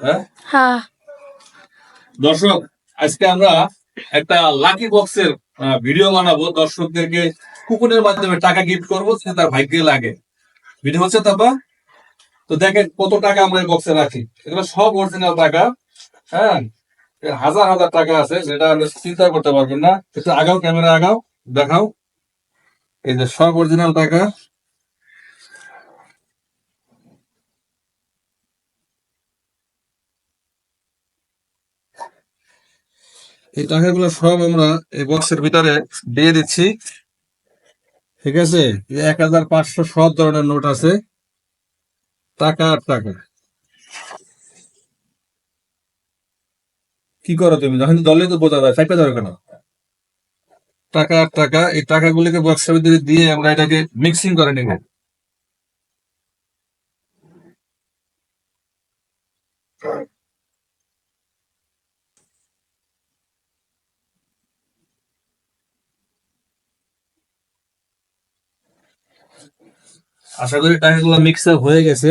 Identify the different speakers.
Speaker 1: হ্যাঁ?
Speaker 2: হ্যাঁ।
Speaker 1: দর্শক আজকে আমরা একটা লাকি বক্সের ভিডিও বানাবো। দর্শকদেরকে কুপনের মাধ্যমে টাকা গিফট করব সে তার ভাগ্যে লাগে। ভিডিও হচ্ছে তারপর তো দেখেন কত টাকা আমরা এই বক্সে রাখি। এগুলো সব অরিজিনাল টাকা হ্যাঁ? হাজার হাজার টাকা আছে যেটা চিন্তা করতে পারবেন না। একটু আগাও ক্যামেরা আগাও দেখাও। এই যে সব অরিজিনাল টাকা। এই টাকাগুলো সব আমরা এই বক্সের ভিতরে দিয়ে দিচ্ছি। ঠিক আছে? এক হাজার পাঁচশো সব ধরনের নোট আছে। টাকা আর টাকা। কি করো তুমি? যখন দলে তো বোঝা যায় চাইপে ধরো কেন? টাকা আর টাকা, এই টাকাগুলিকে বক্সের ভিতরে দিয়ে আমরা এটাকে মিক্সিং করে নেব। আশা করি টাকাগুলো মিক্স আপ হয়ে গেছে।